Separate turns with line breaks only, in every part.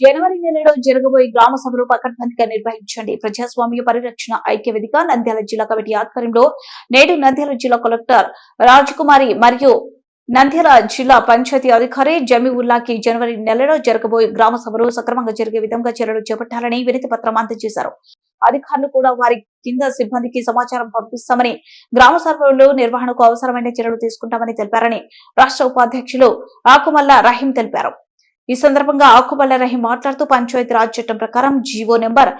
జనవరి నెలలో జరగబోయే గ్రామ సభలు పకడ్బందీగా నిర్వహించండి. ప్రజాస్వామ్య పరిరక్షణ ఐక్య వేదిక నంద్యాల జిల్లా కమిటీ ఆధ్వర్యంలో నేడు నంద్యాల జిల్లా కలెక్టర్ రాజకుమారి మరియు నంద్యాల జిల్లా పంచాయతీ అధికారి జమీవుల్లాకి జనవరి నెలలో జరగబోయే గ్రామ సభలు సక్రమంగా జరిగే విధంగా చర్యలు చేపట్టాలని వినతి పత్రం అందజేశారు. అధికారులు కూడా వారి కింద సిబ్బందికి సమాచారం పంపిస్తామని గ్రామ సభలు నిర్వహణకు అవసరమైన చర్యలు తీసుకుంటామని తెలిపారని రాష్ట్ర ఉపాధ్యక్షులు ఆకుమల్ల రహీం తెలిపారు. ఈ సందర్భంగా ఆకుబల్ల రహీం మాట్లాడుతూ పంచాయతీ రాజ్ చట్టం ప్రకారం జీవో నెంబర్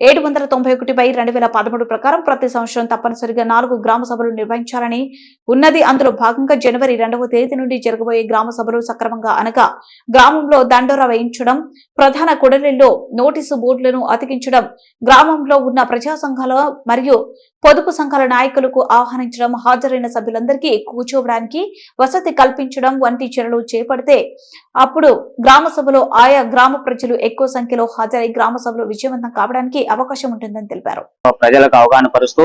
ఏడు వందల తొంభై ఒకటి బై రెండు వేల పదమూడు ప్రకారం ప్రతి సంవత్సరం తప్పనిసరిగా నాలుగు గ్రామ సభలు నిర్వహించాలని ఉన్నది. అందులో భాగంగా జనవరి రెండవ తేదీ నుండి జరగబోయే గ్రామ సభలు సక్రమంగా అనగా గ్రామంలో దండోర వేయించడం ప్రధాన కుడలిలో నోటీసు బోర్డులను అతికించడం గ్రామంలో ఉన్న ప్రజా సంఘాల మరియు పొదుపు సంఘాల నాయకులకు ఆహ్వానించడం హాజరైన సభ్యులందరికీ కూర్చోవడానికి వసతి కల్పించడం వంటి చర్యలు చేపడితే అప్పుడు గ్రామ సభలో ఆయా గ్రామ ప్రజలు ఎక్కువ సంఖ్యలో హాజరై గ్రామ సభలు విజయవంతం కావడానికి అవకాశం ఉంటుందని తెలిపారు.
ప్రజలకు అవగాహన పరుస్తూ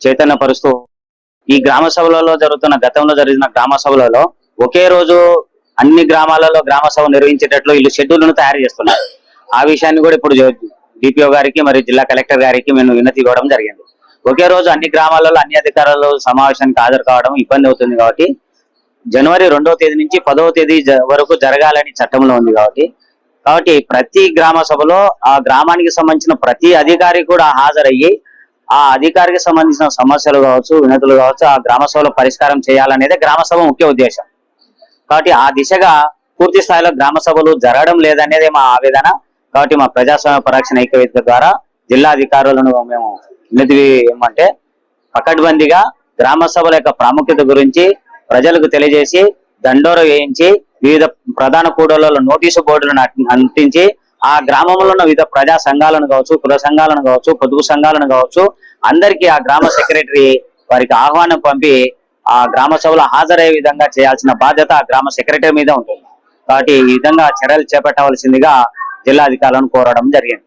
చైతన్య పరుస్తూ ఈ గ్రామ సభలలో జరుగుతున్న గతంలో జరిగిన గ్రామ సభలలో ఒకే రోజు అన్ని గ్రామాలలో గ్రామ సభ నిర్వహించేటట్లు వీళ్ళు షెడ్యూల్ను తయారు చేస్తున్నారు. ఆ విషయాన్ని కూడా ఇప్పుడు డిపిఓ గారికి మరియు జిల్లా కలెక్టర్ గారికి మేము వినతి ఇవ్వడం జరిగింది. ఒకే రోజు అన్ని గ్రామాలలో అన్ని అధికారులు సమావేశానికి హాజరు కావడం ఇబ్బంది అవుతుంది కాబట్టి జనవరి రెండవ తేదీ నుంచి పదవ తేదీ వరకు జరగాలని చట్టంలో ఉంది కాబట్టి కాబట్టి ప్రతి గ్రామ సభలో ఆ గ్రామానికి సంబంధించిన ప్రతి అధికారి కూడా హాజరయ్యి ఆ అధికారికి సంబంధించిన సమస్యలు కావచ్చు వినతులు కావచ్చు ఆ గ్రామ సభలో పరిష్కారం చేయాలనేదే గ్రామ సభ ముఖ్య ఉద్దేశం. కాబట్టి ఆ దిశగా పూర్తి స్థాయిలో గ్రామ సభలు జరగడం లేదనేదే మా ఆవేదన. కాబట్టి మా ప్రజాస్వామ్య పరిరక్షణ ఐక్యవేదిక ద్వారా జిల్లా అధికారులను మేము వినతి ఏమంటే పకడ్బందీగా గ్రామ సభల యొక్క ప్రాముఖ్యత గురించి ప్రజలకు తెలియజేసి దండోర వేయించి వివిధ ప్రధాన కూడళ్ళలో నోటీసు బోర్డులను అంటించి ఆ గ్రామంలో ఉన్న వివిధ ప్రజా సంఘాలను కావచ్చు కుల సంఘాలను కావచ్చు పొదుగు సంఘాలను కావచ్చు అందరికీ ఆ గ్రామ సెక్రటరీ వారికి ఆహ్వానం పంపి ఆ గ్రామ సభలో హాజరయ్యే విధంగా చేయాల్సిన బాధ్యత ఆ గ్రామ సెక్రటరీ మీద ఉంటుంది. కాబట్టి ఈ విధంగా చర్యలు చేపట్టవలసిందిగా జిల్లా అధికారులను కోరడం జరిగింది.